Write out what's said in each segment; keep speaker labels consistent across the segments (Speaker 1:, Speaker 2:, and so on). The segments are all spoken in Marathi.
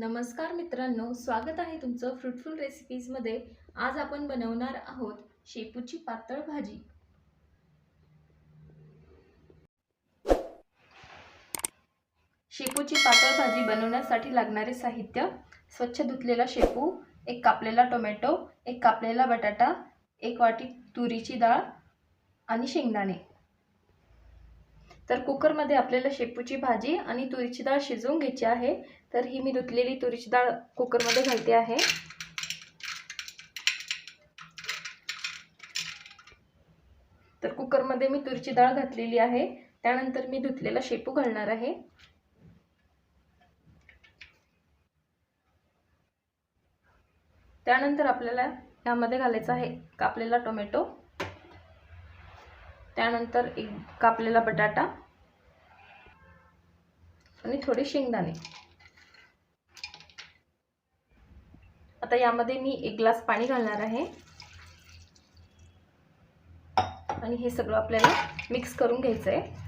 Speaker 1: नमस्कार मित्रांनो स्वागत आहे तुमचं फ्रुटफुल रेसिपीजमध्ये आज आपण बनवणार आहोत शेपूची पातळ भाजी. शेपूची पातळ भाजी बनवण्यासाठी लागणारे साहित्य स्वच्छ धुतलेला शेपू एक कापलेला टोमॅटो एक कापलेला बटाटा एक वाटी तुरीची डाळ आणि शेंगदाणे. तर कुकरमध्ये आपल्याला शेपूची भाजी आणि तुरीची डाळ शिजवून घ्यायची आहे. तर ही मी धुतलेली तुरीची डाळ कुकरमध्ये घालते आहे. तर कुकरमध्ये मी तुरीची डाळ घातलेली आहे. त्यानंतर मी धुतलेला शेपू घालणार आहे. त्यानंतर आपल्याला यामध्ये घालायचं आहे कापलेला टोमॅटो. त्यानंतर एक कापलेला बटाटा. आणि थोडे शेंगदाणे. आता यामध्ये मी एक ग्लास पाणी घालणार आहे. आणि हे सगळं आपल्याला मिक्स करून घ्यायचं आहे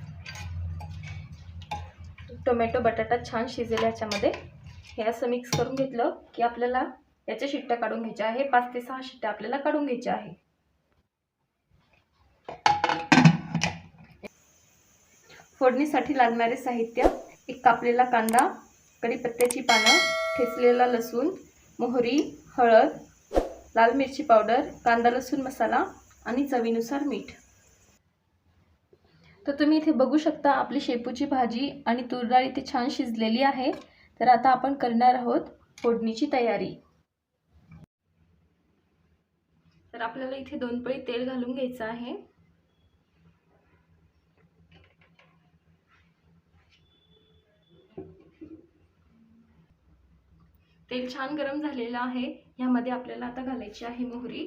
Speaker 1: टोमॅटो बटाटा छान शिजेल याच्यामध्ये. हे असं मिक्स करून घेतलं की आपल्याला याच्या शिट्ट्या काढून घ्यायच्या आहे. पाच ते सहा शिट्ट्या आपल्याला काढून घ्यायच्या आहे. फोडणीसाठी लागणारे साहित्य एक कापलेला कांदा कढीपत्त्याची पानं ठेचलेला लसूण मोहरी हळद लाल मिरची पावडर कांदा लसूण मसाला आणि चवीनुसार मीठ. तर तुम्ही इथे बघू शकता आपली शेपूची भाजी आणि तुरडाळ इथे छान शिजलेली आहे. तर आता आपण करणार आहोत फोडणीची तयारी. तर आपल्याला इथे दोन पळी तेल घालून घ्यायचं आहे. तेल छान गरम झालेलं आहे. ह्यामध्ये आपल्याला आता घालायची आहे मोहरी.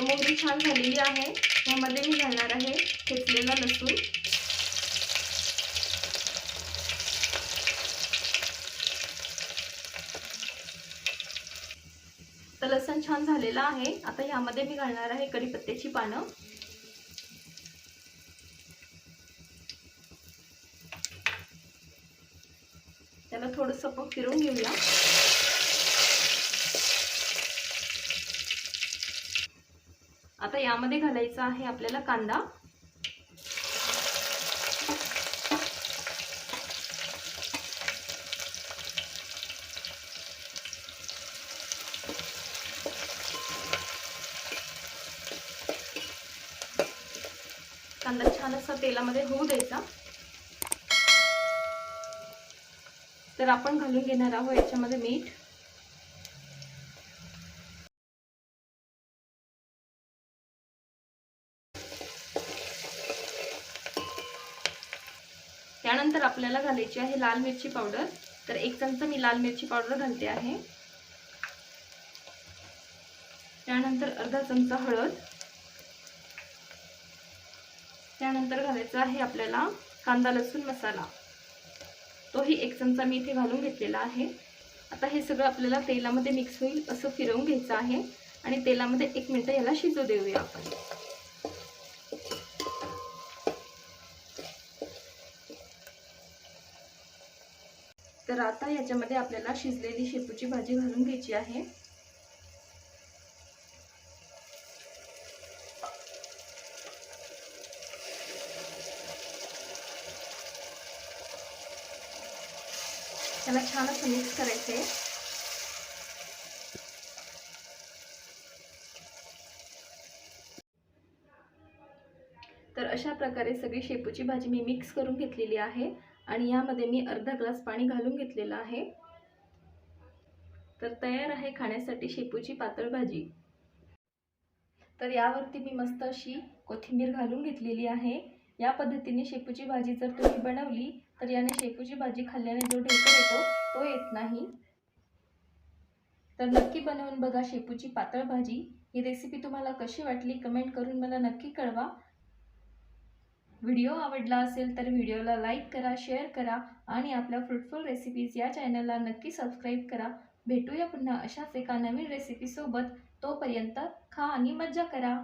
Speaker 1: मोहरी छान झालेली आहे. ह्यामध्ये मी घालणार आहे ठेचलेला लसूण. आता लसण छान झालेलं आहे. आता ह्यामध्ये मी घालणार आहे कढीपत्त्याची पानं. त्याला थोडस आपण फिरून घेऊया. आता यामध्ये घालायचा आहे आपल्याला कांदा. कांदा छान असा तेलामध्ये होऊ द्यायचा. तर आपण घालून घेणार आहोत याच्यामध्ये मीठ. त्यानंतर आपल्याला घालायची आहे लाल मिरची पावडर. तर एक चमचा मी लाल मिरची पावडर घालते आहे. त्यानंतर अर्धा चमचा हळद. त्यानंतर घालायचा आहे आपल्याला कांदा लसूण मसाला. तोही एक चमचा मी इथे घालून घेतलेला आहे. आता हे सगळं आपल्याला तेलामध्ये मिक्स होईल असं फिरवून घ्यायचं आहे आणि तेलामध्ये एक मिनटं याला शिजू देऊया आपण. तर आता याच्यामध्ये आपल्याला शिजलेली शेपूची भाजी घालून घ्यायची आहे. त्याला छान असं मिक्स करायचं आहे तर अशा प्रकारे सगळी शेपूची भाजी मी मिक्स करून घेतलेली आहे आणि यामध्ये मी अर्धा ग्लास पाणी घालून घेतलेलं आहे. तर तयार आहे खाण्यासाठी शेपूची पातळ भाजी. तर यावरती मी मस्त अशी कोथिंबीर घालून घेतलेली आहे. या पद्धतीने शेपूची भाजी जर तुम्ही बनवली तर याने शेपूची भाजी खाल्ल्याने जो ढेकर येतो तो येत नाही. तर नक्की बनवून बघा शेपूची पातळ भाजी. ही रेसिपी तुम्हाला कशी वाटली कमेंट करून मला नक्की कळवा. व्हिडिओ आवडला असेल तर व्हिडिओला लाईक करा शेअर करा आणि आपल्या फ्रुटफुल रेसिपीज या चॅनलला नक्की सबस्क्राईब करा. भेटूया पुन्हा अशाच एका नवीन रेसिपीसोबत तोपर्यंत खा आणि मज्जा करा.